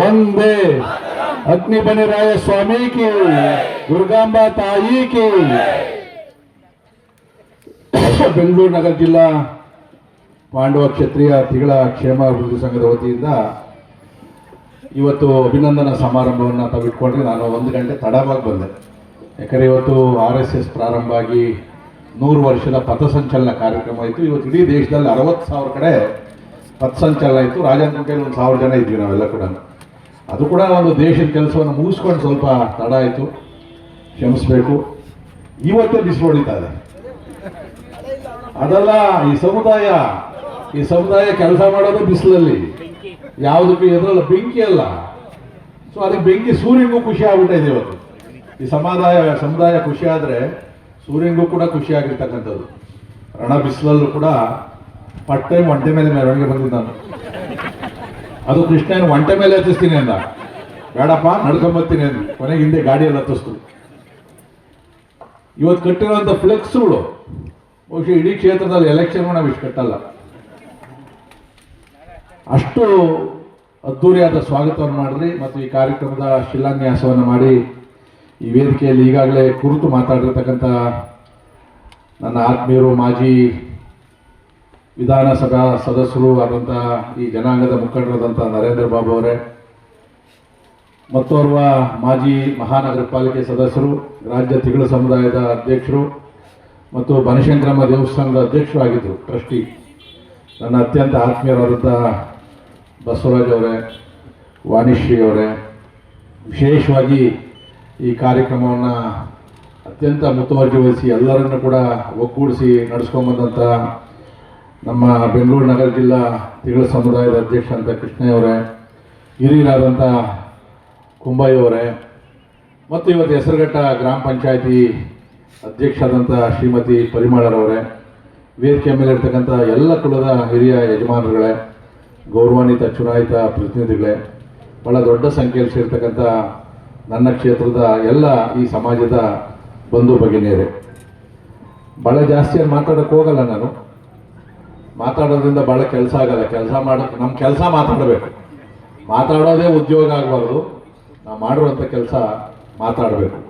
ಒಂದೇ ಅಗ್ನಿ ಬನಿರಾಯ ಸ್ವಾಮಿ ಕಿ, ದುರ್ಗಾಂಬಾ ತಾಯಿ ಕಿ. ಬೆಂಗಳೂರು ನಗರ ಜಿಲ್ಲಾ ಪಾಂಡವ ಕ್ಷತ್ರಿಯ ತಿಗಳ ಕ್ಷೇಮ ಅಭಿವೃದ್ಧಿ ಸಂಘದ ವತಿಯಿಂದ ಇವತ್ತು ಅಭಿನಂದನಾ ಸಮಾರಂಭವನ್ನು ತಾವಿಟ್ಕೊಂಡ್ರೆ ನಾನು ಒಂದು ಗಂಟೆ ತಡವಾಗಿ ಬಂದೆ. ಯಾಕಂದರೆ ಇವತ್ತು ಆರ್ ಎಸ್ ಎಸ್ ಪ್ರಾರಂಭ ಆಗಿ ನೂರು ವರ್ಷದ ಪಥಸಂಚಲನ ಕಾರ್ಯಕ್ರಮ ಆಯಿತು ಇವತ್ತು ಇಡೀ ದೇಶದಲ್ಲಿ ಅರವತ್ತು ಸಾವಿರ ಕಡೆ ಪಥಸಂಚಲನ ಆಯಿತು. ರಾಜನಕೋಟೆಯಲ್ಲಿ ಒಂದು ಸಾವಿರ ಜನ ಇದ್ವಿ ನಾವೆಲ್ಲ ಕೂಡ. ಅದು ಕೂಡ ಒಂದು ದೇಶದ ಕೆಲಸವನ್ನು ಮುಗಿಸ್ಕೊಂಡು ಸ್ವಲ್ಪ ತಡ ಆಯಿತು. ಕ್ಷಮಿಸಬೇಕು. ಇವತ್ತೇ ಬಿಸಿಲು ಹೊಡಿತಾ ಅದಲ್ಲ, ಈ ಸಮುದಾಯ ಈ ಸಮುದಾಯ ಕೆಲಸ ಮಾಡೋದು ಬಿಸಿಲಲ್ಲಿ. ಯಾವುದಕ್ಕೂ ಎದುರಲ್ಲ, ಬೆಂಕಿ ಅಲ್ಲ. ಸೊ ಅದಕ್ಕೆ ಬೆಂಕಿ ಸೂರ್ಯನಿಗೂ ಖುಷಿ ಆಗ್ಬಿಟ್ಟಿದೆ ಇವತ್ತು. ಈ ಸಮುದಾಯ ಸಮುದಾಯ ಖುಷಿ ಆದರೆ ಸೂರ್ಯನಿಗೂ ಕೂಡ ಖುಷಿ ಆಗಿರ್ತಕ್ಕಂಥದ್ದು. ರಣ ಬಿಸಿಲಲ್ಲೂ ಕೂಡ ಪಟ್ಟೆ ಒಂಟೆ ಮೇಲೆ ಮೆರವಣಿಗೆ ಬಂದಿದ್ದ ನಾನು. ಅದು ಕೃಷ್ಣನ ಒಂಟೆ ಮೇಲೆ ಹತ್ತಿಸ್ತೀನಿ ಅಂದ. ಬೇಡಪ್ಪ ನಡ್ಕೊಂಬರ್ತೀನಿ ಅಂದ್ವಿ ಕೊನೆಗೆ ಹಿಂದೆ ಗಾಡಿಯಲ್ಲಿ ಹತ್ತಿಸ್ತು. ಇವತ್ತು ಕಟ್ಟಿರುವಂಥ ಫ್ಲೆಕ್ಸ್ಗಳು ಬಹುಶಃ ಇಡೀ ಕ್ಷೇತ್ರದಲ್ಲಿ ಎಲೆಕ್ಷನ್ ನಾವು ಇಷ್ಟು ಕಟ್ಟಲ್ಲ. ಅಷ್ಟು ಅದ್ಧೂರಿಯಾದ ಸ್ವಾಗತವನ್ನು ಮಾಡಿದ್ರಿ ಮತ್ತು ಈ ಕಾರ್ಯಕ್ರಮದ ಶಿಲಾನ್ಯಾಸವನ್ನು ಮಾಡಿ ಈ ವೇದಿಕೆಯಲ್ಲಿ ಈಗಾಗಲೇ ಕುರಿತು ಮಾತಾಡಿರ್ತಕ್ಕಂಥ ನನ್ನ ಆತ್ಮೀಯರು, ಮಾಜಿ ವಿಧಾನಸಭಾ ಸದಸ್ಯರು ಆದಂತಹ ಈ ಜನಾಂಗದ ಮುಖಂಡರಾದಂಥ ನರೇಂದ್ರ ಬಾಬು ಅವರೇ, ಮತ್ತೋರ್ವ ಮಾಜಿ ಮಹಾನಗರ ಪಾಲಿಕೆ ಸದಸ್ಯರು, ರಾಜ್ಯ ತಿಗಳು ಸಮುದಾಯದ ಅಧ್ಯಕ್ಷರು ಮತ್ತು ಬನಶಂಕರಮ್ಮ ದೇವಸ್ಥಾನದ ಅಧ್ಯಕ್ಷರು ಆಗಿದ್ದರು, ಟ್ರಸ್ಟಿ ನನ್ನ ಅತ್ಯಂತ ಆತ್ಮೀಯರಾದಂಥ ಬಸವರಾಜ್ ಅವರೇ, ವಾಣಿಶ್ರೀ ಅವರೇ. ವಿಶೇಷವಾಗಿ ಈ ಕಾರ್ಯಕ್ರಮವನ್ನು ಅತ್ಯಂತ ಮುತುವರ್ಜಿ ವಹಿಸಿ ಎಲ್ಲರನ್ನು ಕೂಡ ಒಗ್ಗೂಡಿಸಿ ನಡೆಸ್ಕೊಂಬಂದಂಥ ನಮ್ಮ ಬೆಂಗಳೂರು ನಗರ ಜಿಲ್ಲಾ ತಿಗಳ ಸಮುದಾಯದ ಅಧ್ಯಕ್ಷ ಅಂತ ಕೃಷ್ಣಯ್ಯವರೇ ಹಿರಿಯರಾದಂಥ ಕುಂಬಯ್ಯವರೇ ಮತ್ತು ಇವತ್ತು ಹೆಸರುಘಟ್ಟ ಗ್ರಾಮ ಪಂಚಾಯತಿ ಅಧ್ಯಕ್ಷರಾದಂಥ ಶ್ರೀಮತಿ ಪರಿಮಳರವರೇ ವೇದಿಕೆ ಮೇಲೆ ಇರ್ತಕ್ಕಂಥ ಎಲ್ಲ ಕುಲದ ಹಿರಿಯ ಯಜಮಾನರುಗಳೇ, ಗೌರವಾನ್ವಿತ ಚುನಾಯಿತ ಪ್ರತಿನಿಧಿಗಳೇ, ಬಹಳ ದೊಡ್ಡ ಸಂಖ್ಯೆಯಲ್ಲಿ ಸೇರ್ತಕ್ಕಂಥ ನನ್ನ ಕ್ಷೇತ್ರದ ಎಲ್ಲ ಈ ಸಮಾಜದ ಬಂಧು ಭಗಿನಿಯರೇ. ಭಾಳ ಜಾಸ್ತಿ ಮಾತಾಡೋಕ್ಕೆ ಹೋಗಲ್ಲ ನಾನು. ಮಾತಾಡೋದ್ರಿಂದ ಭಾಳ ಕೆಲಸ ಆಗಲ್ಲ. ಕೆಲಸ ಮಾಡೋಕ್ಕೆ ನಮ್ಮ ಕೆಲಸ ಮಾತಾಡಬೇಕು. ಮಾತಾಡೋದೇ ಉದ್ಯೋಗ ಆಗಬಾರ್ದು. ನಾವು ಮಾಡಿರುವಂಥ ಕೆಲಸ ಮಾತಾಡಬೇಕು.